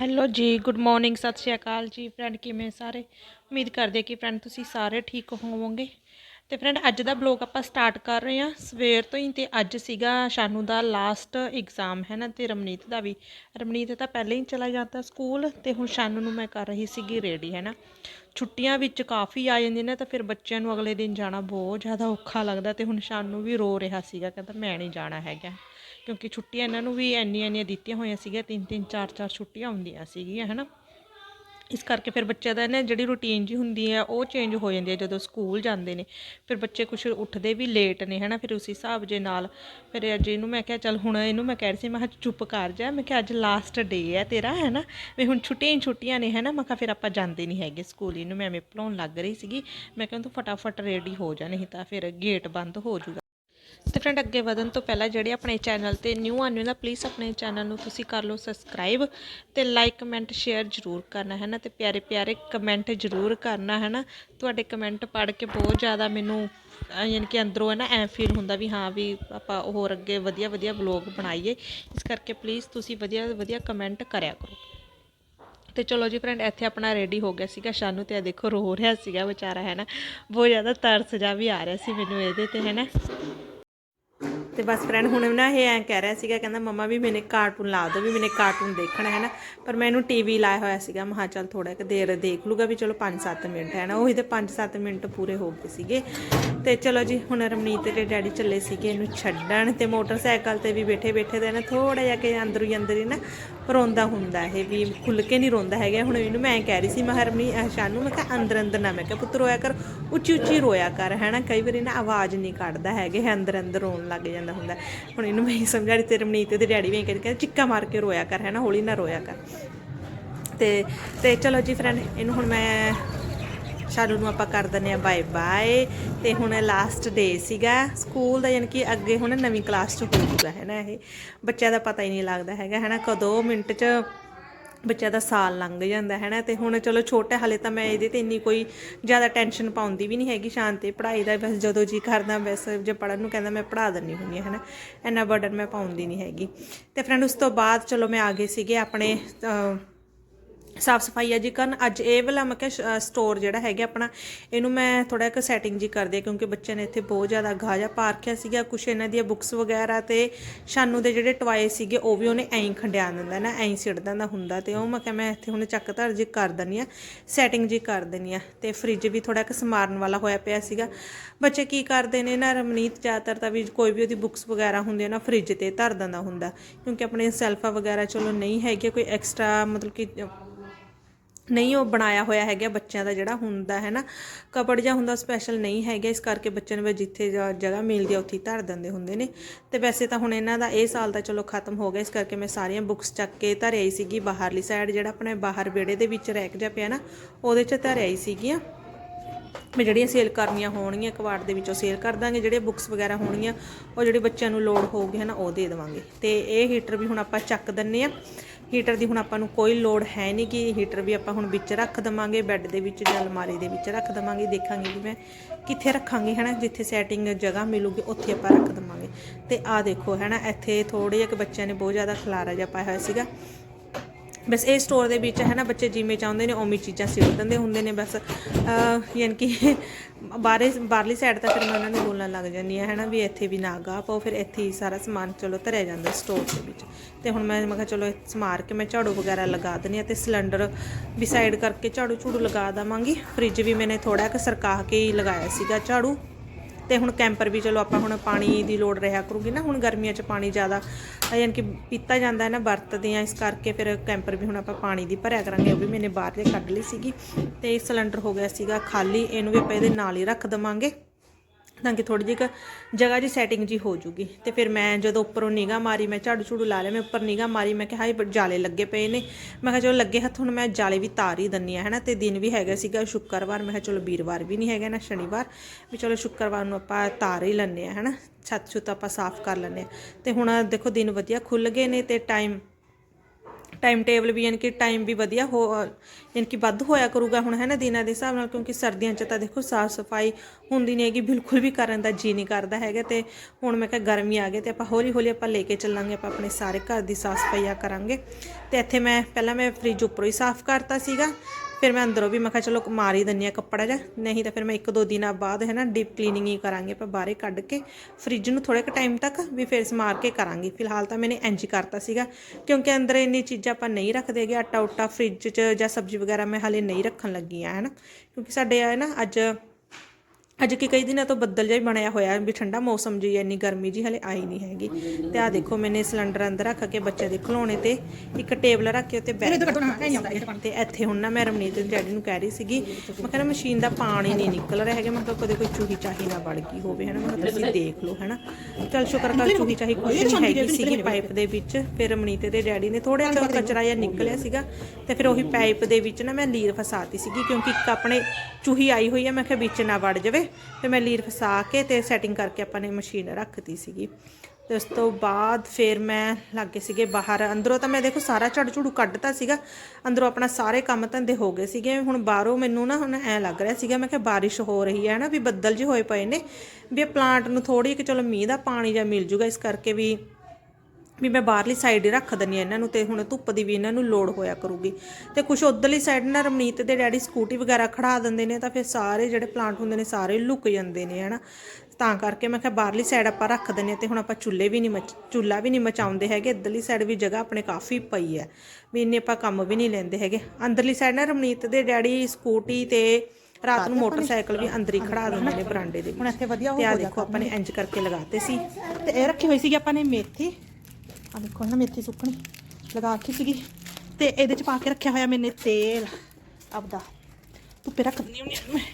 Hello ਜੀ, good morning, ਸਤਿ ਸ਼੍ਰੀ ਅਕਾਲ ਜੀ ਫਰੈਂਡ ਕਿਵੇਂ ਸਾਰੇ? ਉਮੀਦ ਕਰਦੇ ਕਿ ਫਰੈਂਡ ਤੁਸੀਂ ਸਾਰੇ ਠੀਕ ਹੋਵੋਗੇ। ਤੇ ਫਰੈਂਡ ਅੱਜ ਦਾ ਬਲੌਗ ਆਪਾਂ ਸਟਾਰਟ ਕਰ ਰਹੇ ਹਾਂ। ਸਵੇਰ ਤੋਂ ਹੀ ਤੇ ਅੱਜ ਸੀਗਾ ਸ਼ਾਨੂ ਦਾ ਲਾਸਟ ਐਗਜ਼ਾਮ ਹੈ ਨਾ, ਤੇ ਰਮਨੀਤ ਦਾ ਵੀ। ਰਮਨੀਤ ਤਾਂ ਪਹਿਲਾਂ ਹੀ ਚਲਾ ਜਾਂਦਾ ਸਕੂਲ ਤੇ ਹੁਣ ਸ਼ਾਨੂ ਨੂੰ ਮੈਂ ਕਰ ਰਹੀ ਸੀਗੀ ਰੈਡੀ ਹੈ ਨਾ। ਛੁੱਟੀਆਂ ਵਿੱਚ ਕਾਫੀ ਆ ਜਾਂਦੀਆਂ ਨੇ, ਤਾਂ ਫਿਰ ਬੱਚਿਆਂ ਨੂੰ ਅਗਲੇ ਦਿਨ ਜਾਣਾ ਬਹੁਤ ਜ਼ਿਆਦਾ ਔਖਾ ਲੱਗਦਾ ਤੇ ਹੁਣ ਸ਼ਾਨੂ ਵੀ ਰੋ ਰਿਹਾ ਸੀਗਾ, ਕਹਿੰਦਾ ਮੈਂ ਨਹੀਂ ਜਾਣਾ ਹੈਗਾ। ਕਿਉਂਕਿ ਛੁੱਟੀਆਂ ਇਹਨਾਂ ਨੂੰ ਵੀ ਇੰਨੀਆਂ ਇੰਨੀਆਂ ਦਿੱਤੀਆਂ ਹੋਈਆਂ ਸੀਗੀਆਂ ਤਿੰਨ ਤਿੰਨ ਚਾਰ ਚਾਰ ਛੁੱਟੀਆਂ ਹੁੰਦੀਆਂ ਸੀਗੀਆਂ, ਹੈ ਨਾ। ਇਸ ਕਰਕੇ ਫਿਰ ਬੱਚਿਆਂ ਦਾ ਨਾ ਜਿਹੜੀ ਰੂਟੀਨ ਜੀ ਹੁੰਦੀ ਹੈ ਉਹ ਚੇਂਜ ਹੋ ਜਾਂਦੀ ਹੈ ਜਦੋਂ ਸਕੂਲ ਜਾਂਦੇ ਨੇ। ਫਿਰ ਬੱਚੇ ਕੁਝ ਉੱਠਦੇ ਵੀ ਲੇਟ ਨੇ ਹੈ ਨਾ ਫਿਰ ਉਸ ਹਿਸਾਬ ਜੇ ਨਾਲ ਫਿਰ ਅੱਜ ਇਹਨੂੰ ਮੈਂ ਕਿਹਾ, ਚੱਲ ਹੁਣ ਇਹਨੂੰ ਮੈਂ ਕਹਿ ਰਹੀ ਸੀ, ਮੈਂ ਕਿਹਾ ਚੁੱਪ ਕਰ ਜਾ। ਮੈਂ ਕਿਹਾ, ਅੱਜ ਲਾਸਟ ਡੇ ਹੈ ਤੇਰਾ ਹੈ ਨਾ ਵੀ ਹੁਣ ਛੁੱਟੀਆਂ ਹੀ ਛੁੱਟੀਆਂ ਨੇ ਹੈ ਨਾ ਮੈਂ ਕਿਹਾ, ਫਿਰ ਆਪਾਂ ਜਾਂਦੇ ਨਹੀਂ ਹੈਗੇ ਸਕੂਲ ਇਹਨੂੰ ਮੈਂ ਐਵੇਂ ਭੁਲਾਉਣ ਲੱਗ ਰਹੀ ਸੀਗੀ। ਮੈਂ ਕਿਹਾ, ਤੂੰ ਫਟਾਫਟ ਰੈਡੀ ਹੋ ਜਾ, ਨਹੀਂ ਤਾਂ ਫਿਰ ਗੇਟ ਬੰਦ ਹੋ ਜਾਊਗਾ ਤੇ ਫਰੈਂਡ ਅੱਗੇ ਵਧਣ ਤੋਂ ਪਹਿਲਾਂ ਜਿਹੜੇ ਆਪਣੇ ਚੈਨਲ ਤੇ ਨਿਊ ਆਨੇ ਨਾ ਪਲੀਜ਼ ਆਪਣੇ ਚੈਨਲ ਨੂੰ ਤੁਸੀਂ ਕਰ ਲਓ ਸਬਸਕ੍ਰਾਈਬ ਤੇ ਲਾਈਕ ਕਮੈਂਟ ਸ਼ੇਅਰ ਜ਼ਰੂਰ ਕਰਨਾ ਹੈ ਨਾ ਤੇ ਪਿਆਰੇ ਪਿਆਰੇ ਕਮੈਂਟ ਜ਼ਰੂਰ ਕਰਨਾ ਹੈ ਨਾ ਤੁਹਾਡੇ ਕਮੈਂਟ ਪੜ੍ਹ ਕੇ ਬਹੁਤ ਜ਼ਿਆਦਾ ਮੈਨੂੰ ਯਾਨੀ ਕਿ ਅੰਦਰੋਂ ਹੈ ਨਾ, ਐ ਫੀਲ ਹੁੰਦਾ ਵੀ ਹਾਂ, ਵੀ ਆਪਾਂ ਹੋਰ ਅੱਗੇ ਵਧੀਆ ਵਧੀਆ ਵਲੌਗ ਬਣਾਈਏ। ਇਸ ਕਰਕੇ ਪਲੀਜ਼ ਤੁਸੀਂ ਵਧੀਆ ਵਧੀਆ ਕਮੈਂਟ ਕਰਿਆ ਕਰੋ। ਤੇ ਚਲੋ ਜੀ ਫਰੈਂਡ ਇੱਥੇ ਆਪਣਾ ਰੈਡੀ ਹੋ ਗਿਆ ਸੀਗਾ ਸ਼ਾਨੂ ਤੇ ਆ ਦੇਖੋ ਰੋ ਰਿਹਾ ਸੀਗਾ ਵਿਚਾਰਾ, ਹੈ ਨਾ? ਬਹੁਤ ਜ਼ਿਆਦਾ ਤਰਸ ਜਾ ਵੀ ਆ ਰਿਹਾ ਸੀ ਮੈਨੂੰ ਇਹਦੇ ਤੇ, ਹੈ ਨਾ? ਤੇ ਬਸ ਫਰੈਂਡ ਹੁਣ ਨਾ ਇਹ ਐਂ ਕਹਿ ਰਿਹਾ ਸੀਗਾ, ਕਹਿੰਦਾ, ਮਮਾ ਵੀ ਮੈਨੇ ਕਾਰਟੂਨ ਲਾ ਦਿਓ ਵੀ ਮੈਨੇ ਕਾਰਟੂਨ ਦੇਖਣਾ ਹੈ ਨਾ। ਪਰ ਮੈਂ ਇਹਨੂੰ ਟੀਵੀ ਲਾਇਆ ਹੋਇਆ ਸੀਗਾ। ਮਹਾ ਚੱਲ ਥੋੜਾ ਕਿ ਦੇਰ ਦੇਖ ਲੂਗਾ ਵੀ ਚਲੋ 5-7 ਮਿੰਟ ਹੈ ਨਾ। ਉਹੀ ਤੇ 5-7 ਮਿੰਟ ਪੂਰੇ ਹੋ ਗਏ ਸੀਗੇ। ਤੇ ਚਲੋ ਜੀ, ਹੁਣ ਰਮਨੀਤ ਦੇ ਡੈਡੀ ਚੱਲੇ ਸੀਗੇ ਇਹਨੂੰ ਛੱਡਣ ਤੇ ਮੋਟਰਸਾਈਕਲ ਤੇ ਵੀ ਬੈਠੇ ਬੈਠੇ ਦੇ ਨਾ ਥੋੜਾ ਜਿਹਾ ਕਿ ਅੰਦਰੋਂ ਹੀ ਅੰਦਰ ਹੀ ਨਾ ਰੋਂਦਾ ਹੁੰਦਾ ਇਹ ਵੀ ਖੁੱਲ ਕੇ ਨਹੀਂ ਰੋਂਦਾ ਹੈਗਾ। ਹੁਣ ਇਹਨੂੰ ਮੈਂ ਕਹਿ ਰਹੀ ਸੀ, ਮੈਂ ਹਰਮਨੀ ਸ਼ਾਨੂ, ਮੈਂ ਕਿਹਾ, ਅੰਦਰ ਅੰਦਰ ਨਾ। ਮੈਂ ਕਿਹਾ ਪੁੱਤ ਰੋਇਆ ਕਰ ਉੱਚੀ ਉੱਚੀ ਰੋਇਆ ਕਰ। ਹੈ ਨਾ ਕਈ ਵਾਰੀ ਨਾ ਆਵਾਜ਼ ਨਹੀਂ ਕੱਢਦਾ ਹੈਗੇ ਅੰਦਰ ਅੰਦਰ ਰੋਣ ਲੱਗ ਜਾਂਦਾ ਹੁੰਦਾ। ਹੁਣ ਇਹਨੂੰ ਮੈਂ ਸਮਝਾ ਰਹੀ ਤੇ ਰਮਨੀਤ ਦੇ ਡੈਡੀ ਵੀ ਇਹ ਕਹਿੰਦੇ ਚਿੱਕਾ ਮਾਰ ਕੇ ਰੋਇਆ ਕਰ ਹੈ ਨਾ ਹੌਲੀ ਨਾ ਰੋਇਆ ਕਰ। ਤੇ ਤੇ ਚਲੋ ਜੀ ਫਰੈਂਡ ਇਹਨੂੰ ਹੁਣ ਮੈਂ ਸ਼ਾਨੂ ਨੂੰ ਆਪਾਂ ਕਰ ਦਿੰਦੇ ਆ ਬਾਏ ਬਾਏ ਤੇ ਹੁਣ ਲਾਸਟ ਡੇ ਸੀਗਾ। ਸਕੂਲ ਦਾ ਯਾਨੀ ਕਿ ਅੱਗੇ ਹੁਣ ਨਵੀਂ ਕਲਾਸ ਚ ਹੋ ਜੂਗਾ ਹੈ ਨਾ ਇਹ? ਬੱਚਿਆਂ ਦਾ ਪਤਾ ਹੀ ਨਹੀਂ ਲੱਗਦਾ ਹੈਗਾ, ਹੈ ਨਾ? ਕਦੋਂ ਮਿੰਟ ਚ ਬੱਚਿਆਂ ਦਾ ਸਾਲ ਲੰਘ ਜਾਂਦਾ, ਹੈ ਨਾ? ਤੇ ਹੁਣ ਚਲੋ ਛੋਟਾ ਹਲੇ ਤਾਂ ਮੈਂ ਇਹਦੇ ਤੇ ਇੰਨੀ ਕੋਈ ਜ਼ਿਆਦਾ ਟੈਨਸ਼ਨ ਪਾਉਂਦੀ ਵੀ ਨਹੀਂ ਹੈਗੀ ਸ਼ਾਂਤੀ। ਪੜ੍ਹਾਈ ਦਾ ਬਸ ਜਦੋਂ ਜੀ ਕਰਦਾ, ਬਸ ਜੇ ਪੜ੍ਹਨ ਨੂੰ ਕਹਿੰਦਾ ਮੈਂ ਪੜ੍ਹਾ ਦਿੰਨੀ ਹੁੰਦੀ ਹਾਂ, ਹੈ ਨਾ? ਇੰਨਾ ਬਰਡਨ ਮੈਂ ਪਾਉਂਦੀ ਨਹੀਂ ਹੈਗੀ। ਤੇ ਫਰੈਂਡ ਉਸ ਤੋਂ ਬਾਅਦ ਚਲੋ ਮੈਂ ਆ ਗਏ ਸੀਗੇ ਆਪਣੇ ਸਾਫ਼ ਸਫ਼ਾਈ ਆ ਜੀ ਕਰਨ। ਅੱਜ ਇਹ ਵਾਲਾ ਮੈਂ ਕਿਹਾ ਸਟੋਰ ਜਿਹੜਾ ਹੈਗਾ ਆਪਣਾ, ਇਹਨੂੰ ਮੈਂ ਥੋੜਾ ਇੱਕ ਸੈਟਿੰਗ ਜੀ ਕਰਦੀ ਆ, ਕਿਉਂਕਿ ਬੱਚਿਆਂ ਨੇ ਇੱਥੇ ਬਹੁਤ ਜ਼ਿਆਦਾ ਗਾਜਾ ਪਾ ਰੱਖਿਆ ਸੀਗਾ। ਕੁਛ ਇਹਨਾਂ ਦੀਆਂ ਬੁੱਕਸ ਵਗੈਰਾ ਤੇ ਸ਼ਾਨੂ ਦੇ ਜਿਹੜੇ ਟਵਾਏ ਸੀਗੇ, ਉਹ ਵੀ ਉਹਨੇ ਐਂ ਖੰਡਿਆ ਦਿੰਦਾ ਨਾ ਐਂ ਸਿੱਟ ਦਿੰਦਾ ਹੁੰਦਾ ਤੇ ਉਹ ਮੈਂ ਕਿਹਾ, ਮੈਂ ਇੱਥੇ ਹੁਣ ਚੱਕ ਧਰ ਜੀ ਕਰ ਦਿੰਨੀ ਆ ਸੈਟਿੰਗ ਜੀ ਕਰ ਦਿੰਨੀ ਆ ਤੇ ਫ੍ਰਿਜ ਵੀ ਥੋੜਾ ਇੱਕ ਸਮਾਰਨ ਵਾਲਾ ਹੋਇਆ ਪਿਆ ਸੀਗਾ। ਬੱਚੇ ਕੀ ਕਰਦੇ ਨੇ ਨਾ, ਰਮਨੀਤ ਜ਼ਿਆਦਾਤਰ ਤਾਂ ਵੀ ਕੋਈ ਵੀ ਉਹਦੀ ਬੁੱਕਸ ਵਗੈਰਾ ਹੁੰਦੀਆਂ ਨਾ ਫ੍ਰਿਜ ਤੇ ਧਰ ਦਿੰਦਾ ਹੁੰਦਾ, ਕਿਉਂਕਿ ਆਪਣੇ ਸੈਲਫਾ ਵਗੈਰਾ ਚਲੋ ਨਹੀਂ ਹੈਗੇ ਕੋਈ ਐਕਸਟਰਾ ਮਤਲਬ ਕਿ ਨਹੀਂ ਉਹ ਬਣਾਇਆ ਹੋਇਆ ਹੈਗਾ ਬੱਚਿਆਂ ਦਾ ਜਿਹੜਾ ਹੁੰਦਾ ਹੈ ਨਾ, ਕਪੜ ਜਾਂ ਹੁੰਦਾ ਸਪੈਸ਼ਲ ਨਹੀਂ ਹੈਗਾ, ਇਸ ਕਰਕੇ ਬੱਚਿਆਂ ਨੂੰ ਜਿੱਥੇ ਜਗ੍ਹਾ ਮਿਲਦੀ ਆ ਉੱਥੇ ਹੀ ਧਰ ਦਿੰਦੇ ਹੁੰਦੇ ਨੇ। ਤੇ ਵੈਸੇ ਤਾਂ ਹੁਣ ਇਹਨਾਂ ਦਾ ਇਹ ਸਾਲ ਤਾਂ ਚਲੋ ਖਤਮ ਹੋ ਗਿਆ, ਇਸ ਕਰਕੇ ਮੈਂ ਸਾਰੀਆਂ ਬੁੱਕਸ ਚੱਕ ਕੇ ਧਰ ਆਈ ਸੀਗੀ। ਬਾਹਰਲੀ ਸਾਈਡ ਜਿਹੜਾ ਆਪਣੇ ਬਾਹਰ ਵਿਹੜੇ ਦੇ ਵਿੱਚ ਰੈਕ ਜਾ ਪਿਆ ਨਾ, ਉਹਦੇ 'ਚ ਧਰ ਆਈ ਸੀਗੀਆਂ। ਮੈਂ ਜਿਹੜੀਆਂ ਸੇਲ ਕਰਨੀਆਂ ਹੋਣਗੀਆਂ ਕਵਾੜ ਦੇ ਵਿੱਚੋਂ ਸੇਲ ਕਰ ਦਾਂਗੇ ਜਿਹੜੇ ਬੁੱਕਸ ਵਗੈਰਾ ਹੋਣਗੀਆਂ, ਉਹ ਜਿਹੜੇ ਬੱਚਿਆਂ ਨੂੰ ਲੋੜ ਹੋਊਗੀ ਹੈ ਨਾ, ਉਹ ਦੇ ਦੇਵਾਂਗੇ। ਤੇ ਇਹ ਹੀਟਰ ਵੀ ਹੁਣ ਆਪਾਂ ਚੱਕ ਦਿੰਨੇ ਆ। ਹੀਟਰ ਦੀ ਹੁਣ ਆਪਾਂ ਨੂੰ ਕੋਈ ਲੋੜ ਹੈ ਨਹੀਂ ਕਿ ਹੀਟਰ ਵੀ ਆਪਾਂ ਹੁਣ ਵਿੱਚ ਰੱਖ ਦਵਾਂਗੇ, ਬੈੱਡ ਦੇ ਵਿੱਚ ਜਾਂ ਅਲਮਾਰੀ ਦੇ ਵਿੱਚ ਰੱਖ ਦਵਾਂਗੇ। ਦੇਖਾਂਗੇ ਕਿ ਮੈਂ ਕਿੱਥੇ ਰੱਖਾਂਗੇ ਹੈ ਨਾ ਜਿੱਥੇ ਸੈਟਿੰਗ ਜਗ੍ਹਾ ਮਿਲੂਗੀ, ਉੱਥੇ ਆਪਾਂ ਰੱਖ ਦਵਾਂਗੇ। ਤੇ ਆਹ ਦੇਖੋ ਹੈ ਨਾ ਇੱਥੇ ਥੋੜੇ ਜਿਹਾ ਕੁ ਬੱਚਿਆਂ ਨੇ ਬਹੁਤ ਜ਼ਿਆਦਾ ਖਲਾਰਾ ਜਿਹਾ ਪਾਇਆ ਹੋਇਆ ਸੀਗਾ। ਬਸ ਇਹ ਸਟੋਰ ਦੇ ਵਿੱਚ ਹੈ ਨਾ ਬੱਚੇ ਜਿਵੇਂ ਚਾਹੁੰਦੇ ਨੇ ਉਵੇਂ ਚੀਜ਼ਾਂ ਸਿੱਟ ਦਿੰਦੇ ਹੁੰਦੇ ਨੇ ਬਸ ਯਾਨੀ ਕਿ ਬਾਹਰੇ, ਬਾਹਰਲੀ ਸਾਈਡ ਤਾਂ ਫਿਰ ਮੈਂ ਉਹਨਾਂ ਨੂੰ ਬੋਲਣ ਲੱਗ ਜਾਂਦੀ ਆ ਹੈ ਨਾ ਵੀ ਇੱਥੇ ਵੀ ਨਾ ਗਾ ਪਾਓ, ਫਿਰ ਇੱਥੇ ਹੀ ਸਾਰਾ ਸਮਾਨ ਚਲੋ ਧਰਿਆ ਜਾਂਦਾ ਸਟੋਰ ਦੇ ਵਿੱਚ। ਤੇ ਹੁਣ ਮੈਂ ਮੈਂ ਕਿਹਾ ਚਲੋ ਇਹ ਸਮਾਰ ਕੇ ਮੈਂ ਝਾੜੂ ਵਗੈਰਾ ਲਗਾ ਦਿੰਦੀ ਆ ਤੇ ਸਿਲੰਡਰ ਵੀ ਸਾਈਡ ਕਰਕੇ ਝਾੜੂ ਝੂੜੂ ਲਗਾ ਦਵਾਂਗੀ। ਫ੍ਰਿਜ ਵੀ ਮੈਨੇ ਥੋੜਾ ਕਿ ਸਰਕਾ ਕੇ ਹੀ ਲਗਾਇਆ ਸੀਗਾ ਝਾੜੂ। ਤੇ ਹੁਣ ਕੈਂਪਰ ਵੀ ਚਲੋ ਆਪਾਂ ਹੁਣ ਪਾਣੀ ਦੀ ਲੋੜ ਰਿਹਾ ਕਰੂਗੀ ਨਾ, ਹੁਣ ਗਰਮੀਆਂ 'ਚ ਪਾਣੀ ਜ਼ਿਆਦਾ ਯਾਨੀ ਕਿ ਪੀਤਾ ਜਾਂਦਾ ਹੈ ਨਾ, ਵਰਤਦੇ ਆ ਇਸ ਕਰਕੇ ਫਿਰ ਕੈਂਪਰ ਵੀ ਹੁਣ ਆਪਾਂ ਪਾਣੀ ਦੀ ਭਰਿਆ ਕਰਾਂਗੇ, ਉਹ ਵੀ ਮੈਨੇ ਬਾਹਰਲੇ ਕੱਢ ਲਈ ਸੀਗੀ ਤੇ ਸਿਲੰਡਰ ਹੋ ਗਿਆ ਸੀਗਾ ਖਾਲੀ, ਇਹਨੂੰ ਵੀ ਆਪਾਂ ਇਹਦੇ ਨਾਲ ਹੀ ਰੱਖ ਦਵਾਂਗੇ। ਤਾਂ ਕਿ ਥੋੜੀ ਜਿਹੀ ਕੁ ਜਗ੍ਹਾ ਜੀ ਸੈਟਿੰਗ ਜੀ ਹੋ ਜੂਗੀ। ਤੇ ਫਿਰ ਮੈਂ ਜਦੋਂ ਉੱਪਰੋਂ ਨਿਗਾਹ ਮਾਰੀ, ਮੈਂ ਝਾੜੂ ਝੂੜੂ ਲਾ ਲਿਆ, ਮੈਂ ਉੱਪਰ ਨਿਗਾਹ ਮਾਰੀ, ਮੈਂ ਕਿਹਾ ਹਾਏ, ਜਾਲੇ ਲੱਗੇ ਪਏ ਨੇ। ਮੈਂ ਕਿਹਾ ਚਲੋ ਲੱਗੇ ਹੱਥ, ਹੁਣ ਮੈਂ ਜਾਲੇ ਵੀ ਤਾਰ ਹੀ ਦਿੰਨੀ ਆ ਹੈ ਨਾ ਤੇ ਦਿਨ ਵੀ ਹੈਗਾ ਸੀਗਾ ਸ਼ੁੱਕਰਵਾਰ, ਮੈਂ ਕਿਹਾ ਚਲੋ ਵੀਰਵਾਰ ਵੀ ਨਹੀਂ ਹੈਗਾ ਨਾ, ਸ਼ਨੀਵਾਰ। ਵੀ ਚਲੋ ਸ਼ੁੱਕਰਵਾਰ ਨੂੰ ਆਪਾਂ ਤਾਰ ਹੀ ਲੈਂਦੇ ਆ ਹੈ ਨਾ ਛੱਤ ਛੁੱਤ ਆਪਾਂ ਸਾਫ਼ ਕਰ ਲੈਂਦੇ ਆ। ਤੇ ਹੁਣ ਦੇਖੋ ਦਿਨ ਵਧੀਆ ਖੁੱਲ ਗਏ ਨੇ ਤੇ ਟਾਈਮ ਟਾਈਮ ਟੇਬਲ ਵੀ ਯਾਨੀ ਕਿ ਟਾਈਮ ਵੀ ਵਧੀਆ ਹੋ, ਯਾਨੀ ਕਿ ਵੱਧ ਹੋਇਆ ਕਰੂਗਾ ਹੁਣ, ਹੈ ਨਾ, ਦਿਨਾਂ ਦੇ ਹਿਸਾਬ ਨਾਲ, ਕਿਉਂਕਿ ਸਰਦੀਆਂ 'ਚ ਤਾਂ ਦੇਖੋ ਸਾਫ਼ ਸਫ਼ਾਈ ਹੁੰਦੀ ਨਹੀਂ ਹੈਗੀ, ਬਿਲਕੁਲ ਵੀ ਕਰਨ ਦਾ ਜੀ ਨਹੀਂ ਕਰਦਾ ਹੈਗਾ ਤੇ ਹੁਣ ਮੈਂ ਕਿਹਾ ਗਰਮੀ ਆ ਗਈ ਤੇ ਆਪਾਂ ਹੌਲੀ ਹੌਲੀ ਆਪਾਂ ਲੈ ਕੇ ਚੱਲਾਂਗੇ, ਆਪਾਂ ਆਪਣੇ ਸਾਰੇ ਘਰ ਦੀ ਸਾਫ਼ ਸਫ਼ਾਈ ਕਰਾਂਗੇ। ਤੇ ਇੱਥੇ ਮੈਂ, ਪਹਿਲਾਂ ਮੈਂ ਫ੍ਰਿਜ ਉੱਪਰੋਂ ਹੀ ਸਾਫ਼ ਕਰਤਾ ਸੀਗਾ ਫਿਰ ਮੈਂ ਅੰਦਰੋਂ ਵੀ ਮੈਂ ਕਿਹਾ ਚਲੋ ਮਾਰ ਹੀ ਦਿੰਨੀ ਆ ਕੱਪੜਾ ਜਿਹਾ, ਨਹੀਂ ਤਾਂ ਫਿਰ ਮੈਂ ਇੱਕ ਦੋ ਦਿਨਾਂ ਬਾਅਦ ਹੈ ਨਾ ਡੀਪ ਕਲੀਨਿੰਗ ਹੀ ਕਰਾਂਗੇ ਆਪਾਂ ਬਾਹਰੇ ਕੱਢ ਕੇ ਫ੍ਰਿਜ ਨੂੰ ਥੋੜੇ ਕੁ ਟਾਈਮ ਤੱਕ ਵੀ ਫਿਰ ਸਮਾਰ ਕੇ ਕਰਾਂਗੇ। ਫਿਲਹਾਲ ਤਾਂ ਮੈਨੇ ਇੰਜ ਹੀ ਕਰਤਾ ਸੀਗਾ, ਕਿਉਂਕਿ ਅੰਦਰ ਇੰਨੀ ਚੀਜ਼ਾਂ ਆਪਾਂ ਨਹੀਂ ਰੱਖਦੇ ਹੈਗੇ ਆਟਾ ਉਟਾ ਫ੍ਰਿਜ 'ਚ ਜਾਂ ਸਬਜ਼ੀ ਵਗੈਰਾ ਮੈਂ ਹਾਲੇ ਨਹੀਂ ਰੱਖਣ ਲੱਗੀ ਆ ਹੈ ਨਾ। ਕਿਉਂਕਿ ਸਾਡੇ ਆ ਨਾ ਅੱਜ ਅੱਜ ਕੀ ਕਈ ਦਿਨਾਂ ਤੋਂ ਬੱਦਲ ਜਿਹਾ ਹੀ ਬਣਿਆ ਹੋਇਆ ਵੀ ਠੰਡਾ ਮੌਸਮ ਜੀ ਇੰਨੀ ਗਰਮੀ ਜੀ ਹਲੇ ਆਈ ਨਹੀਂ ਹੈਗੀ। ਤੇ ਆ ਦੇਖੋ ਮੈਨੇ ਸਿਲੰਡਰ ਅੰਦਰ ਰੱਖ ਕੇ ਬੱਚੇ ਦੇ ਖਿਲੌਣੇ ਤੇ ਇੱਕ ਟੇਬਲ ਰੱਖ ਕੇ ਉੱਤੇ ਬੈਠ ਤੇ ਇੱਥੇ ਹੁਣ ਨਾ ਮੈਂ ਰਮਨੀਤ ਦੇ ਡੈਡੀ ਨੂੰ ਕਹਿ ਰਹੀ ਸੀਗੀ ਮੈਂ ਕਹਿੰਦਾ ਮਸ਼ੀਨ ਦਾ ਪਾਣੀ ਨਹੀਂ ਨਿਕਲ ਰਿਹਾ ਹੈਗਾ ਮਤਲਬ ਕਦੇ ਕੋਈ ਚੂਹੀ ਚਾਹੀ ਨਾ ਵੜ ਗਈ ਹੋਵੇ ਹਨਾ? ਮੈਂ ਕਿਹਾ ਤੁਸੀਂ ਦੇਖ ਲਓ ਹਨਾ? ਚਲ ਸ਼ੁਕਰ ਕਰ ਚੂਹੀ ਚਾਹੀ ਕੁਝ ਨਹੀਂ ਹੈਗੀ ਸੀਗੀ ਪਾਈਪ ਦੇ ਵਿੱਚ। ਫਿਰ ਰਮਨੀਤ ਦੇ ਡੈਡੀ ਨੇ ਥੋੜਾ ਜਿਹਾ ਕਚਰਾ ਜਿਹਾ ਨਿਕਲਿਆ ਸੀਗਾ ਤੇ ਫਿਰ ਉਹੀ ਪਾਈਪ ਦੇ ਵਿੱਚ ਨਾ ਮੈਂ ਲੀਰ ਫਸਾਤੀ ਸੀਗੀ ਕਿਉਂਕਿ ਇੱਕ ਆਪਣੇ ਚੂਹੀ ਆਈ ਹੋਈ ਹੈ ਮੈਂ ਕਿਹਾ ਵਿੱਚ ਨਾ ਵੜ ਜਾਵੇ। ਤੇ ਮੈਂ ਲੀਰ ਫਸਾ ਕੇ ਤੇ ਸੈਟਿੰਗ ਕਰਕੇ ਆਪਾਂ ਨੇ ਮਸ਼ੀਨ ਰੱਖਤੀ ਸੀਗੀ। ਤੇ ਉਸ ਤੋਂ ਬਾਅਦ ਫਿਰ ਮੈਂ ਲੱਗੇ ਸੀਗੇ ਬਾਹਰ। ਅੰਦਰੋਂ ਤਾਂ ਮੈਂ ਦੇਖੋ ਸਾਰਾ ਝੜ ਝੂੜੂ ਕੱਢਤਾ ਸੀਗਾ। ਅੰਦਰੋਂ ਆਪਣਾ ਸਾਰੇ ਕੰਮ ਧੰਦੇ ਹੋ ਗਏ ਸੀਗੇ। ਹੁਣ ਬਾਹਰੋਂ ਮੈਨੂੰ ਨਾ ਹੁਣ ਐ ਲੱਗ ਰਿਹਾ ਸੀਗਾ, ਮੈਂ ਕਿਹਾ ਬਾਰਿਸ਼ ਹੋ ਰਹੀ ਹੈ ਨਾ, ਵੀ ਬੱਦਲ ਜਿਹੇ ਹੋਏ ਪਏ ਨੇ, ਵੀ ਇਹ ਪਲਾਂਟ ਨੂੰ ਥੋੜੀ ਕਿ ਚਲੋ ਮੀਂਹ ਦਾ ਪਾਣੀ ਜਾਂ ਮਿਲ ਜੂਗਾ, ਇਸ ਕਰਕੇ ਵੀ ਵੀ ਮੈਂ ਬਾਹਰਲੀ ਸਾਈਡ ਹੀ ਰੱਖ ਦਿੰਨੀ ਆ ਇਹਨਾਂ ਨੂੰ ਤੇ ਹੁਣ ਧੁੱਪ ਦੀ ਵੀ ਇਹਨਾਂ ਨੂੰ ਲੋੜ ਹੋਇਆ ਕਰੂਗੀ। ਤੇ ਕੁਝ ਉਧਰਲੀ ਸਾਈਡ ਨਾ ਰਮਨੀਤ ਦੇ ਡੈਡੀ ਸਕੂਟੀ ਵਗੈਰਾ ਖੜਾ ਦਿੰਦੇ ਨੇ ਤਾਂ ਫਿਰ ਸਾਰੇ ਜਿਹੜੇ ਪਲਾਂਟ ਹੁੰਦੇ ਨੇ ਸਾਰੇ ਲੁਕ ਜਾਂਦੇ ਨੇ ਹਨਾ। ਤਾਂ ਕਰਕੇ ਮੈਂ ਕਿਹਾ ਬਾਹਰਲੀ ਸਾਈਡ ਆਪਾਂ ਰੱਖ ਦਿੰਨੇ ਤੇ ਹੁਣ ਆਪਾਂ ਚੁੱਲ੍ਹੇ ਵੀ ਨਹੀਂ ਚੁੱਲ੍ਹਾ ਵੀ ਨਹੀਂ ਮਚਾਉਂਦੇ ਹੈਗੇ ਇੱਧਰਲੀ ਸਾਈਡ ਵੀ ਜਗ੍ਹਾ ਆਪਣੇ ਕਾਫੀ ਪਈ ਹੈ। ਵੀ ਇੰਨੇ ਆਪਾਂ ਕੰਮ ਵੀ ਨਹੀਂ ਲੈਂਦੇ ਹੈਗੇ। ਅੰਦਰਲੀ ਸਾਈਡ ਨਾ ਰਮਨੀਤ ਦੇ ਡੈਡੀ ਸਕੂਟੀ ਤੇ ਰਾਤ ਨੂੰ ਮੋਟਰਸਾਈਕਲ ਵੀ ਅੰਦਰ ਹੀ ਖੜਾ ਦਿੰਦੇ ਨੇ ਬਰਾਂਡੇ ਦੇ ਹੁਣ ਇੱਥੇ ਵਧੀਆ ਤੇ ਆ ਦੇਖੋ ਆਪਾਂ ਨੇ ਇੰਜ ਕਰਕੇ ਲਗਾਤੇ ਸੀ। ਤੇ ਇਹ ਰੱਖੀ ਹੋਈ ਸੀਗੀ ਆਪਾਂ ਨੇ ਮੇਥੀ। ਆ ਦੇਖੋ ਨਾ ਮੇਥੀ ਸੁੱਕਣੀ, ਲਗਾ ਰੱਖੀ ਸੀਗੀ। ਤੇ ਇਹਦੇ ਚ ਪਾ ਕੇ ਰੱਖਿਆ ਹੋਇਆ ਮੈਨੇ ਤੇਲ, ਆਪਦਾ। ਧੁੱਪੇ ਰੱਖ ਦਿੰਦੀ ਹੁੰਦੀ ਹਾਂ ਮੈਂ।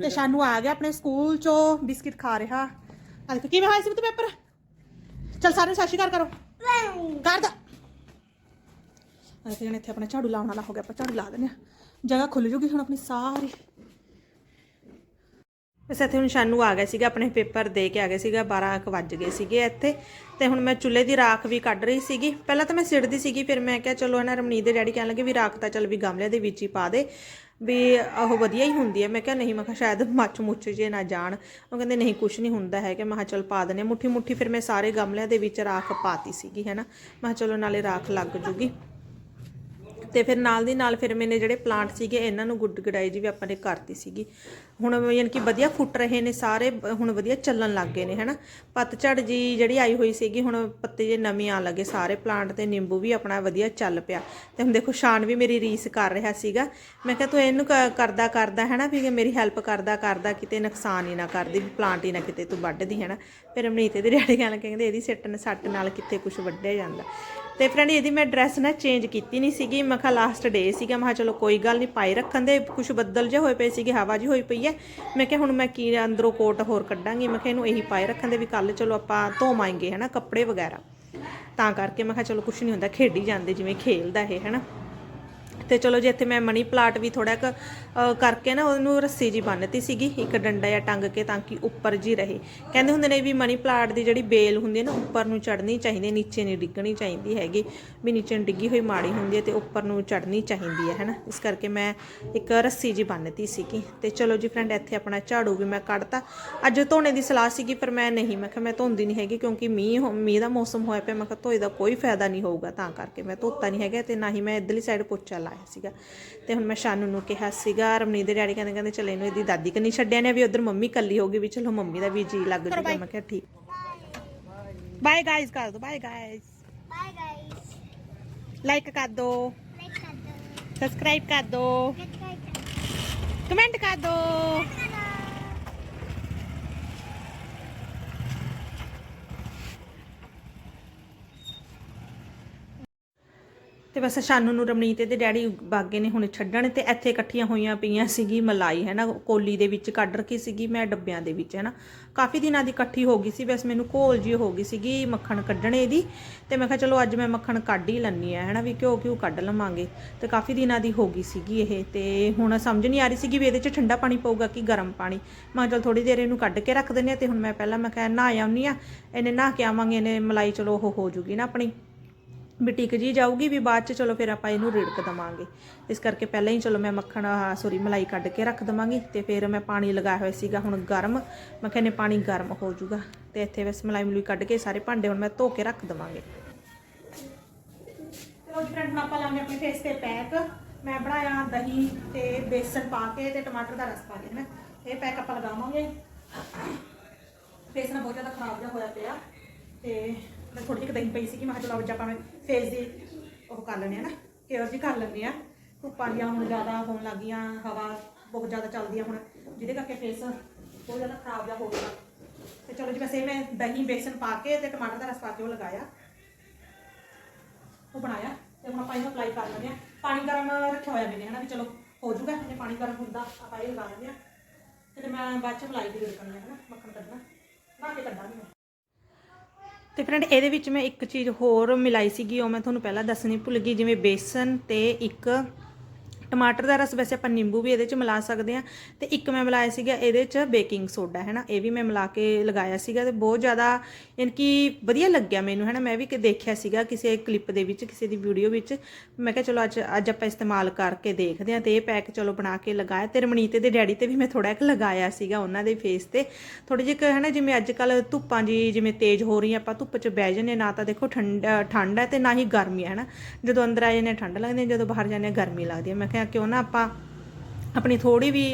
ਤੇ ਸ਼ਾਨੂ ਆ ਗਿਆ ਆਪਣੇ ਸਕੂਲ ਚੋਂ, ਬਿਸਕਿਟ ਖਾ ਰਿਹਾ। ਆ ਦੇਖੋ, ਕਿਵੇਂ ਹੋਇਆ ਸੀ ਤੂੰ ਪੇਪਰ? ਚਲ ਸਾਰੇ ਸਤਿ ਸ਼੍ਰੀ ਅਕਾਲ ਕਰੋ। ਕਰ ਦਾ। ਅਸੀਂ ਇੱਥੇ ਆਪਣਾ ਝਾੜੂ ਲਾਉਣ ਵਾਲਾ ਹੋ ਗਿਆ, ਆਪਾਂ ਝਾੜੂ ਲਾ ਦਿੰਦੇ ਆ ਜਗ੍ਹਾ ਖੁੱਲ ਜੂਗੀ ਹੁਣ ਆਪਣੀ ਸਾਰੀ। ਬਸ ਇੱਥੇ ਹੁਣ ਸ਼ਾਨੂ ਆ ਗਿਆ ਸੀਗਾ, ਆਪਣੇ ਪੇਪਰ ਦੇ ਕੇ ਆ ਗਿਆ ਸੀਗਾ 12 ਕੁ ਵੱਜ ਗਏ ਸੀਗੇ ਇੱਥੇ। ਤੇ ਹੁਣ ਮੈਂ ਚੁੱਲ੍ਹੇ ਦੀ ਰਾਖ ਵੀ ਕੱਢ ਰਹੀ ਸੀਗੀ। ਪਹਿਲਾਂ ਤਾਂ ਮੈਂ ਸਿੜਦੀ ਸੀਗੀ, ਫਿਰ ਮੈਂ ਕਿਹਾ ਚਲੋ ਇਹਨਾਂ ਰਮਨੀਤ ਦੇ ਡੈਡੀ ਕਹਿਣ ਲੱਗੇ ਵੀ ਰਾਖ ਤਾਂ ਚੱਲ ਵੀ ਗਮਲਿਆਂ ਦੇ ਵਿੱਚ ਹੀ ਪਾ ਦੇ, ਵੀ ਉਹ ਵਧੀਆ ਹੀ ਹੁੰਦੀ ਹੈ ਮੈਂ ਕਿਹਾ ਨਹੀਂ, ਮੈਂ ਕਿਹਾ ਸ਼ਾਇਦ ਮੱਚ ਮੁੱਚ ਜੇ ਨਾ ਜਾਣ। ਉਹ ਕਹਿੰਦੇ ਨਹੀਂ ਕੁਝ ਨਹੀਂ ਹੁੰਦਾ ਹੈ ਕਿ ਮੈਂ ਕਿਹਾ ਚਲ ਪਾ ਦਨੇ ਮੁੱਠੀ ਮੁੱਠੀ ਫਿਰ ਮੈਂ ਸਾਰੇ ਗਮਲਿਆਂ ਦੇ ਵਿੱਚ ਰਾਖ ਪਾਤੀ ਸੀਗੀ ਹੈਨਾ ਮੈਂ ਕਿਹਾ ਚਲੋ ਨਾਲੇ ਰਾਖ ਲੱਗ ਜੂਗੀ। ਤੇ ਫਿਰ ਨਾਲ ਦੀ ਨਾਲ ਫਿਰ ਮੈਨੇ ਜਿਹੜੇ ਪਲਾਂਟ ਸੀਗੇ, ਇਹਨਾਂ ਨੂੰ ਗੁੱਡ ਗਡਾਈ ਜੀ ਵੀ ਆਪਾਂ ਨੇ ਕਰਤੀ ਸੀਗੀ। ਹੁਣ ਯਾਨੀ ਕਿ ਵਧੀਆ ਫੁੱਟ ਰਹੇ ਨੇ ਸਾਰੇ, ਹੁਣ ਵਧੀਆ ਚੱਲਣ ਲੱਗ ਗਏ ਨੇ, ਹਨਾ? ਪਤਝੜ ਜੀ ਜਿਹੜੀ ਆਈ ਹੋਈ ਸੀਗੀ, ਹੁਣ ਪੱਤੇ ਜੇ ਨਵੇਂ ਆਣ ਲੱਗੇ ਸਾਰੇ ਪਲਾਂਟ ਤੇ, ਨਿੰਬੂ ਵੀ ਆਪਣਾ ਵਧੀਆ ਚੱਲ ਪਿਆ। ਤੇ ਹੁਣ ਦੇਖੋ, ਸ਼ਾਨ ਵੀ ਮੇਰੀ ਰੀਸ ਕਰ ਰਿਹਾ ਸੀਗਾ। ਮੈਂ ਕਿਹਾ, ਤੂੰ ਇਹਨੂੰ ਕ- ਕਰਦਾ ਕਰਦਾ, ਹਨਾ? ਵੀ ਮੇਰੀ ਹੈਲਪ ਕਰਦਾ ਕਰਦਾ, ਕਿਤੇ ਨੁਕਸਾਨ ਹੀ ਨਾ ਕਰਦੀ, ਵੀ ਪਲਾਂਟ ਹੀ ਨਾ ਕਿਤੇ ਤੂੰ ਵੱਢਦੀ, ਹਨਾ? ਫਿਰ ਅਮਨੀਤ ਦੇ ਡੈਡੀ ਕਹਿਣ ਕਹਿੰਦੇ ਇਹਦੀ ਸਿੱਟ ਸੱਟ ਨਾਲ ਕਿੱਥੇ ਕੁਝ ਵੱਢਿਆ ਜਾਂਦਾ? ਤੇ ਫਰੈਂਡ ਇਹਦੀ ਮੈਂ ਡਰੈਸ ਨਾ ਚੇਂਜ ਕੀਤੀ ਨਹੀਂ ਸੀਗੀ। ਮੈਂ ਕਿਹਾ ਲਾਸਟ ਡੇ ਸੀਗਾ। ਮੈਂ ਕਿਹਾ ਚਲੋ ਕੋਈ ਗੱਲ ਨਹੀਂ ਪਾਈ ਰੱਖਣ ਦੇ। ਕੁਝ ਬੱਦਲ ਜਿਹੇ ਹੋਏ ਪਏ ਸੀਗੇ, ਹਵਾ ਜੀ ਹੋਈ ਪਈ ਹੈ। ਮੈਂ ਕਿਹਾ ਹੁਣ ਮੈਂ ਕੀ ਅੰਦਰੋਂ ਕੋਟ ਹੋਰ ਕੱਢਾਂਗੀ। ਮੈਂ ਕਿਹਾ ਇਹਨੂੰ ਇਹੀ ਪਾਏ ਰੱਖਣ ਦੇ ਵੀ ਕੱਲ ਚਲੋ ਆਪਾਂ ਧੋਵਾਂਗੇ, ਹਨਾ, ਕੱਪੜੇ ਵਗੈਰਾ। ਤਾਂ ਕਰਕੇ ਮੈਂ ਕਿਹਾ ਚਲੋ ਕੁਝ ਨਹੀਂ ਹੁੰਦਾ, ਖੇਡੀ ਜਾਂਦੇ ਜਿਵੇਂ ਖੇਲਦਾ ਇਹ, ਹਨਾ। ਤੇ ਚਲੋ ਜੇ ਇੱਥੇ ਮੈਂ ਮਨੀ ਪਲਾਟ ਵੀ ਥੋੜਾ ਕ ਕਰਕੇ ਨਾ ਉਹਨੂੰ ਰੱਸੀ ਜੀ ਬੰਨਤੀ ਸੀਗੀ ਇੱਕ ਡੰਡਾ ਜਾਂ ਟੰਗ ਕੇ ਤਾਂ ਕਿ ਉੱਪਰ ਜੀ ਰਹੇ। ਕਹਿੰਦੇ ਹੁੰਦੇ ਨੇ ਵੀ ਮਨੀ ਪਲਾਟ ਦੀ ਜਿਹੜੀ ਬੇਲ ਹੁੰਦੀ ਹੈ ਨਾ ਉੱਪਰ ਨੂੰ ਚੜਨੀ ਚਾਹੀਦੀ ਹੈ, ਨੀਚੇ ਨਹੀਂ ਡਿੱਗਣੀ ਚਾਹੀਦੀ ਹੈਗੀ। ਵੀ ਨੀਚੇ ਨੂੰ ਡਿੱਗੀ ਹੋਈ ਮਾੜੀ ਹੁੰਦੀ ਹੈ ਤੇ ਉੱਪਰ ਨੂੰ ਚੜਨੀ ਚਾਹੀਦੀ ਹੈ ਹੈਨਾ? ਇਸ ਕਰਕੇ ਮੈਂ ਇੱਕ ਰੱਸੀ ਜੀ ਬੰਨਤੀ ਸੀਗੀ। ਤੇ ਚਲੋ ਜੀ ਫਰੈਂਡ ਇੱਥੇ ਆਪਣਾ ਝਾੜੂ ਵੀ ਮੈਂ ਕੱਢਤਾ। ਅੱਜ ਧੋਣੇ ਦੀ ਸਲਾਹ ਸੀਗੀ ਪਰ ਮੈਂ ਨਹੀਂ ਮੈਂ ਕਿਹਾ ਮੈਂ ਧੋਂਦੀ ਨਹੀਂ ਹੈਗੀ ਕਿਉਂਕਿ ਮੀਂਹ ਹੋ- ਮੀਂਹ ਦਾ ਮੌਸਮ ਹੋਇਆ ਪਿਆ ਮੈਂ ਕਿਹਾ ਧੋਏ ਦਾ ਕੋਈ ਫਾਇਦਾ ਨਹੀਂ ਹੋਊਗਾ ਤਾਂ ਕਰਕੇ ਮੈਂ ਧੋਤਾ ਨਹੀਂ ਹੈਗਾ ਤੇ ਨਾ ਹੀ ਮੈਂ ਇਧਰਲੀ ਸਾਈਡ ਪੋਚਾ ਲਾਇਆ। ਸੀਗਾ। ਤੇ ਹੁਣ ਮੈਂ ਸ਼ਾਨੂ ਨੂੰ ਕਿਹਾ ਸੀਗਾ ਰਮਨੀਤ ਦੇ ਡੈਡੀ ਕਹਿੰਦੇ ਕਹਿੰਦੇ ਚਲੇ ਇਹਨੂੰ ਇਹਦੀ ਦਾਦੀ ਕੰਨੀ ਛੱਡਿਆ ਨੇ ਵੀ ਉਧਰ ਮੰਮੀ ਕੱਲੀ ਹੋਗੀ ਵੀ ਚਲੋ ਮੰਮੀ ਦਾ ਵੀ ਜੀ ਲੱਗ ਜੂਗਾ। ਮੈਂ ਕਿਹਾ ਠੀਕ। ਬਾਏ ਗਾਇਸ ਕਰ ਦੋ bye guys Bye guys. Like ਕਰ ਦੋ। Like ka daw. ਸਬਸਕ੍ਰਾਈਬ ਕਰ ਦੋ. ਕਮੈਂਟ ਕਰ ਦੋ। ਤੇ ਬਸ ਸ਼ਾਨੂ ਨੂੰ ਰਮਨੀਤ ਦੇ ਡੈਡੀ ਬਾਗੇ ਨੇ ਹੁਣ ਛੱਡਣ ਤੇ ਇੱਥੇ ਇਕੱਠੀਆਂ ਹੋਈਆਂ ਪਈਆਂ ਸੀਗੀ ਮਲਾਈ, ਹੈ ਨਾ? ਕੋਲੀ ਦੇ ਵਿੱਚ ਕੱਢ ਰੱਖੀ ਸੀਗੀ, ਮੈਂ ਡੱਬਿਆਂ ਦੇ ਵਿੱਚ, ਹੈ ਨਾ? ਕਾਫੀ ਦਿਨਾਂ ਦੀ ਇਕੱਠੀ ਹੋ ਗਈ ਸੀ, ਬਸ ਮੈਨੂੰ ਘੋਲ ਜੀ ਹੋ ਗਈ ਸੀਗੀ ਮੱਖਣ ਕੱਢਣੇ ਦੀ ਤੇ ਮੈਂ ਕਿਹਾ ਚਲੋ ਅੱਜ ਮੈਂ ਮੱਖਣ ਕੱਢ ਹੀ ਲੈਣੀ ਆ ਹੈ ਨਾ? ਵੀ ਘਿਓ ਘਿਓ ਕੱਢ ਲਵਾਂਗੇ। ਤੇ ਕਾਫੀ ਦਿਨਾਂ ਦੀ ਹੋ ਗਈ ਸੀਗੀ ਇਹ ਤੇ ਹੁਣ ਸਮਝ ਨਹੀਂ ਆ ਰਹੀ ਸੀਗੀ ਵੀ ਇਹਦੇ 'ਚ ਠੰਡਾ ਪਾਣੀ ਪਊਗਾ ਕਿ ਗਰਮ ਪਾਣੀ। ਮੈਂ ਕਿਹਾ ਚਲ ਥੋੜੀ ਦੇਰ ਇਹਨੂੰ ਕੱਢ ਕੇ ਰੱਖ ਦਿੰਦੇ ਆ ਤੇ ਹੁਣ ਮੈਂ ਪਹਿਲਾਂ ਮੈਂ ਕਿਹਾ ਨਹਾ ਆਉਣੀ ਆ, ਇਹਨੇ ਨਹਾ ਕੇ ਆਵਾਂਗੇ, ਇਹਨੇ ਮਲਾਈ ਚਲੋ ਉਹ ਹੋ ਜੂਗੀ ਨਾ ਆਪਣੀ। ਵੀ ਟਿਕ ਜੀ ਜਾਊਗੀ, ਵੀ ਬਾਅਦ ਚ ਚਲੋ ਫਿਰ ਆਪਾਂ ਇਹਨੂੰ ਰਿੜਕ ਦਵਾਂਗੇ। ਇਸ ਕਰਕੇ ਪਹਿਲਾਂ ਹੀ ਚਲੋ ਮੈਂ ਮੱਖਣ ਸੋਰੀ ਮਲਾਈ ਕੱਢ ਕੇ ਰੱਖ ਦਵਾਂਗੀ ਤੇ ਫਿਰ ਮੈਂ ਪਾਣੀ ਲਗਾਇਆ ਹੋਇਆ ਸੀਗਾ ਹੁਣ ਗਰਮ। ਮੈਂ ਕਹਿੰਨੇ ਪਾਣੀ ਗਰਮ ਹੋ ਜਾਊਗਾ ਤੇ ਇੱਥੇ ਬਸ ਮਲਾਈ ਮਲੂਈ ਕੱਢ ਕੇ ਸਾਰੇ ਭਾਂਡੇ ਹੁਣ ਮੈਂ ਧੋ ਕੇ ਰੱਖ ਦਵਾਂਗੇ। ਚਲੋ ਜੀ ਫਰੈਂਡ ਆਪਾਂ ਲਾਉਂਦੇ ਆਪਣੇ ਫੇਸ ਤੇ ਪੈਕ ਮੈਂ ਬਣਾਇਆ ਦਹੀਂ ਤੇ ਬੇਸਨ ਪਾ ਕੇ ਤੇ ਟਮਾਟਰ ਦਾ ਰਸ ਪਾ ਕੇ ਨਾ। ਇਹ ਪੈਕ ਆਪਾਂ ਲਗਾਵਾਂਗੇ। ਫੇਸ ਨਾ ਬਹੁਤ ਜ਼ਿਆਦਾ ਖਰਾਬ ਜਿਹਾ ਹੋਇਆ ਪਿਆ। ਤੇ ਮੈਂ ਥੋੜੀ ਜਿਹੀ ਦਹੀਂ ਪਈ ਸੀ ਕਿ ਮੈਂ ਕਿਹਾ ਚਲੋ ਅੱਜ ਆਪਾਂ ਫੇਸ ਦੀ ਉਹ ਕਰ ਲੈਣੇ ਆ ਨਾ ਕੇਅਰ ਜੀ ਕਰ ਲੈਣੇ ਆ ਧੁੱਪਾਂ ਦੀਆਂ ਹੁਣ ਜ਼ਿਆਦਾ ਹੋਣ ਲੱਗੀਆਂ ਹਵਾ ਬਹੁਤ ਜ਼ਿਆਦਾ ਚੱਲਦੀ ਆ ਹੁਣ, ਜਿਹਦੇ ਕਰਕੇ ਫੇਸ ਬਹੁਤ ਜ਼ਿਆਦਾ ਖਰਾਬ ਜਿਹਾ ਹੋ ਗਿਆ। ਤੇ ਚਲੋ ਜੀ, ਵੈਸੇ ਮੈਂ ਦਹੀਂ, ਬੇਸਨ ਪਾ ਕੇ ਤੇ ਟਮਾਟਰ ਦਾ ਰਸ ਪਾ ਕੇ ਉਹ ਲਗਾਇਆ। ਉਹ ਬਣਾਇਆ ਤੇ ਹੁਣ ਆਪਾਂ ਇਹਨੂੰ ਅਪਲਾਈ ਕਰ ਲੈਂਦੇ ਆ ਪਾਣੀ ਗਰਮ ਰੱਖਿਆ ਹੋਇਆ ਮੈਨੇ ਹਨਾ ਵੀ ਚਲੋ ਹੋ ਜਾਊਗਾ, ਜੇ ਪਾਣੀ ਗਰਮ ਹੁੰਦਾ ਆਪਾਂ ਇਹ ਲਗਾ ਲੈਂਦੇ ਆ ਤੇ ਫਿਰ ਮੈਂ ਬਾਅਦ ਚ ਮਲਾਈ ਦੀ ਰੇਡ ਕਰਨੀ ਹੈ ਹਨਾ ਮੱਖਣ ਕੱਢਣਾ। ਨਾ ਕੇ ਕੱਢਾਂਗੀ ਤੇ ਫਰੈਂਡ ਇਹਦੇ ਵਿੱਚ ਮੈਂ ਇੱਕ ਚੀਜ਼ ਹੋਰ ਮਿਲਾਈ ਸੀਗੀ, ਉਹ ਮੈਂ ਤੁਹਾਨੂੰ ਪਹਿਲਾਂ ਦੱਸਣੀ ਭੁੱਲ ਗਈ, ਜਿਵੇਂ ਬੇਸਨ ਤੇ ਇੱਕ ਟਮਾਟਰ ਦਾ ਰਸ ਵੈਸੇ ਆਪਾਂ ਨਿੰਬੂ ਵੀ ਇਹਦੇ ਚ ਮਿਲਾ ਸਕਦੇ ਆ ਤੇ ਇੱਕ ਮੈਂ ਮਿਲਾਇਆ ਸੀਗਾ ਇਹਦੇ ਚ ਬੇਕਿੰਗ ਸੋਡਾ ਹੈ ਨਾ? ਇਹ ਵੀ ਮੈਂ ਮਿਲਾ ਕੇ ਲਗਾਇਆ ਸੀਗਾ ਤੇ ਬਹੁਤ ਜ਼ਿਆਦਾ ਯਾਨੀ ਕਿ ਵਧੀਆ ਲੱਗਿਆ ਮੈਨੂੰ ਹੈ ਨਾ? ਮੈਂ ਵੀ ਕਿ ਦੇਖਿਆ ਸੀਗਾ ਕਿਸੇ ਕਲਿੱਪ ਦੇ ਵਿੱਚ ਕਿਸੇ ਦੀ ਵੀਡੀਓ ਵਿੱਚ। ਮੈਂ ਕਿਹਾ ਚਲੋ ਅੱਜ ਅੱਜ ਆਪਾਂ ਇਸਤੇਮਾਲ ਕਰਕੇ ਦੇਖਦੇ ਆ ਤੇ ਇਹ ਪੈਕ ਚਲੋ ਬਣਾ ਕੇ ਲਗਾਇਆ। ਤੇ ਰਮਣੀਤ ਦੇ ਡੈਡੀ ਤੇ ਵੀ ਮੈਂ ਥੋੜਾ ਇੱਕ ਲਗਾਇਆ ਸੀਗਾ ਉਹਨਾਂ ਦੇ ਫੇਸ ਤੇ। ਥੋੜੀ ਜਿਹੀ ਹੈ ਨਾ ਜਿਵੇਂ ਅੱਜ ਕੱਲ ਧੁੱਪਾਂ ਜੀ ਜਿਵੇਂ ਤੇਜ਼ ਹੋ ਰਹੀਆਂ ਆਪਾਂ ਧੁੱਪ 'ਚ ਬਹਿ ਜਾਂਦੇ ਹਾਂ, ਨਾ ਤਾਂ ਦੇਖੋ ਠੰਡ ਠੰਡ ਹੈ ਤੇ ਨਾ ਹੀ ਗਰਮੀ ਹੈ ਨਾ? ਜਦੋਂ ਅੰਦਰ ਆ ਜਾਂਦੇ ਹਾਂ ਠੰਡ ਲੱਗਦੀ ਜਦੋਂ ਬਾਹਰ ਜਾਂਦੇ ਹਾਂ ਗਰਮੀ ਲੱਗਦੀ ਹੈ। ਮੈਂ ਕਿਹਾ ਕਿਉਂ ਨਾ ਆਪਾਂ ਆਪਣੀ ਥੋੜੀ ਵੀ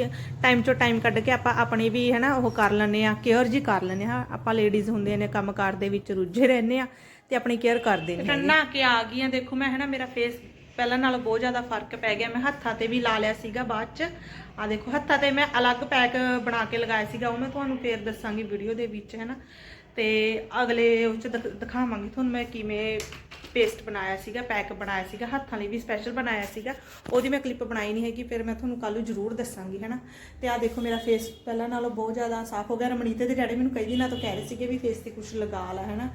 ਟਾਈਮ ਚੋਂ ਟਾਈਮ ਕੱਢ ਕੇ ਆਪਾਂ ਆਪਣੀ ਵੀ ਹੈ ਨਾ ਉਹ ਕਰ ਲੈਂਦੇ ਆ ਕੇਅਰ ਜੀ ਕਰ ਲੈਂਦੇ ਆ ਆਪਾਂ ਲੇਡੀਜ਼ ਹੁੰਦੇ ਨੇ, ਕੰਮਕਾਰ ਦੇ ਵਿੱਚ ਰੁੱਝੇ ਰਹਿੰਦੇ ਆ ਤੇ ਆਪਣੀ ਕੇਅਰ ਕਰਦੇ ਨੇ ਨਹਾ ਕੇ ਆ ਗਈਆਂ, ਦੇਖੋ ਮੈਂ ਹੈ ਨਾ ਮੇਰਾ ਫੇਸ ਪਹਿਲਾਂ ਨਾਲੋਂ ਬਹੁਤ ਜ਼ਿਆਦਾ ਫ਼ਰਕ ਪੈ ਗਿਆ। ਮੈਂ ਹੱਥਾਂ ਤੇ ਵੀ ਲਾ ਲਿਆ ਸੀਗਾ ਬਾਅਦ ਚ। ਆ ਦੇਖੋ, ਹੱਥਾਂ ਤੇ ਮੈਂ ਅਲੱਗ ਪੈਕ ਬਣਾ ਕੇ ਲਗਾਇਆ ਸੀਗਾ। ਉਹ ਮੈਂ ਤੁਹਾਨੂੰ ਫੇਰ ਦੱਸਾਂਗੀ ਵੀਡੀਓ ਦੇ ਵਿੱਚ ਹੈ ਨਾ ਤੇ ਅਗਲੇ ਉਹ ਚ ਦਿਖ- ਦਿਖਾਵਾਂਗੀ ਤੁਹਾਨੂੰ ਮੈਂ ਕਿਵੇਂ ਪੇਸਟ ਬਣਾਇਆ ਸੀਗਾ ਪੈਕ ਬਣਾਇਆ ਸੀਗਾ, ਹੱਥਾਂ ਲਈ ਵੀ ਸਪੈਸ਼ਲ ਬਣਾਇਆ ਸੀਗਾ। ਉਹਦੀ ਮੈਂ ਕਲਿੱਪ ਬਣਾਈ ਨਹੀਂ ਹੈਗੀ, ਫਿਰ ਮੈਂ ਤੁਹਾਨੂੰ ਕੱਲ ਨੂੰ ਜ਼ਰੂਰ ਦੱਸਾਂਗੀ, ਹੈਨਾ। ਤੇ ਆ ਦੇਖੋ ਮੇਰਾ ਫੇਸ ਪਹਿਲਾਂ ਨਾਲੋਂ ਬਹੁਤ ਜ਼ਿਆਦਾ ਸਾਫ਼ ਹੋ ਗਿਆ। ਰਮਣੀਤ ਦੇ ਡੈਡੀ ਮੈਨੂੰ ਕਈ ਦਿਨਾਂ ਤੋਂ ਕਹਿ ਰਹੇ ਸੀਗੇ ਵੀ ਫੇਸ ਤੇ ਕੁਝ ਲਗਾ ਲੈ, ਹੈਨਾ।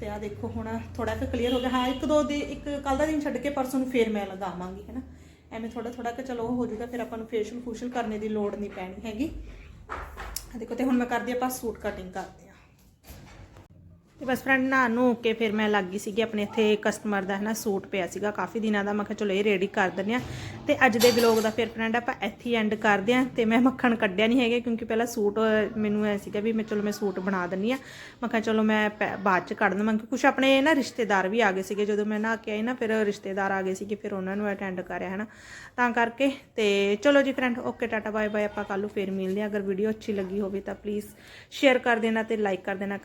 ਤੇ ਆ ਦੇਖੋ ਹੁਣ ਥੋੜਾ ਕੁ ਕਲੀਅਰ ਹੋ ਗਿਆ। ਹਾਂ, ਇੱਕ ਦੋ ਦੀ, ਇੱਕ ਕੱਲ ਦਾ ਦਿਨ ਛੱਡ ਕੇ ਪਰਸੋਂ ਨੂੰ ਫੇਰ ਮੈਂ ਲਗਾਵਾਂਗੀ, ਹੈਨਾ। ਐਵੇਂ ਥੋੜਾ ਥੋੜਾ ਕਿ ਚਲੋ ਉਹ ਹੋ ਜਾਊਗਾ, ਫਿਰ ਆਪਾਂ ਨੂੰ ਫੇਸ਼ੀਅਲ ਫੂਸ਼ਲ ਕਰਨੇ ਦੀ ਲੋੜ ਨਹੀਂ ਪੈਣੀ ਹੈਗੀ। ਆ ਦੇਖੋ, ਤੇ ਹੁਣ ਮੈਂ ਕਰਦੀ ਆਪਾਂ ਸੂਟ ਕਟਿੰਗ ਕਰਦੇ ਹਾਂ। ਤੇ ਬਸ ਫਰੈਂਡ ਨਾ ਨੂੰ ਕੇ ਫਿਰ ਮੈਂ ਲੱਗ ਗਈ ਸੀਗੀ ਆਪਣੇ ਇੱਥੇ ਕਸਟਮਰ ਦਾ ਹੈ ਨਾ ਸੂਟ ਪਿਆ ਸੀਗਾ ਕਾਫੀ ਦਿਨਾਂ ਦਾ। ਮੈਂ ਕਿਹਾ ਚਲੋ ਇਹ ਰੈਡੀ ਕਰ ਦਿੰਦੇ ਆ ਤੇ ਅੱਜ ਦੇ ਵਲੌਗ ਦਾ ਫਿਰ ਫਰੈਂਡ ਆਪਾਂ ਇੱਥੇ ਐਂਡ ਕਰਦੇ ਆ ਤੇ ਮੈਂ ਮੱਖਣ ਕੱਢਿਆ ਨਹੀਂ ਹੈਗਾ ਕਿਉਂਕਿ ਪਹਿਲਾਂ ਸੂਟ ਮੈਨੂੰ ਐ ਸੀਗਾ ਵੀ ਮੈਂ ਚਲੋ ਮੈਂ ਸੂਟ ਬਣਾ ਦਿੰਨੀ ਆ ਮੈਂ ਕਿਹਾ ਚਲੋ ਮੈਂ ਪੈ- ਬਾਅਦ ਚ ਕੱਢ ਦਵਾਂਗੀ। ਕੁਝ ਆਪਣੇ ਨਾ ਰਿਸ਼ਤੇਦਾਰ ਵੀ ਆ ਗਏ ਸੀਗੇ। ਜਦੋਂ ਮੈਂ ਨਹਾ ਕੇ ਆਈ ਨਾ ਫਿਰ ਰਿਸ਼ਤੇਦਾਰ ਆ ਗਏ ਸੀਗੇ, ਫਿਰ ਉਹਨਾਂ ਨੂੰ ਅਟੈਂਡ ਕਰਿਆ ਹੈ ਨਾ ਤਾਂ ਕਰਕੇ ਤੇ ਚਲੋ ਜੀ friend okay tata bye bye ਆਪਾਂ ਕੱਲ ਨੂੰ ਫੇਰ ਮਿਲਦੇ ਆ ਅਗਰ ਵੀਡੀਓ ਅੱਛੀ ਲੱਗੀ ਹੋਵੇ ਤਾਂ ਪਲੀਜ਼ ਸ਼ੇਅਰ ਕਰ ਦੇਣਾ ਤੇ ਲਾਈਕ ਕਰ ਦੇਣਾ।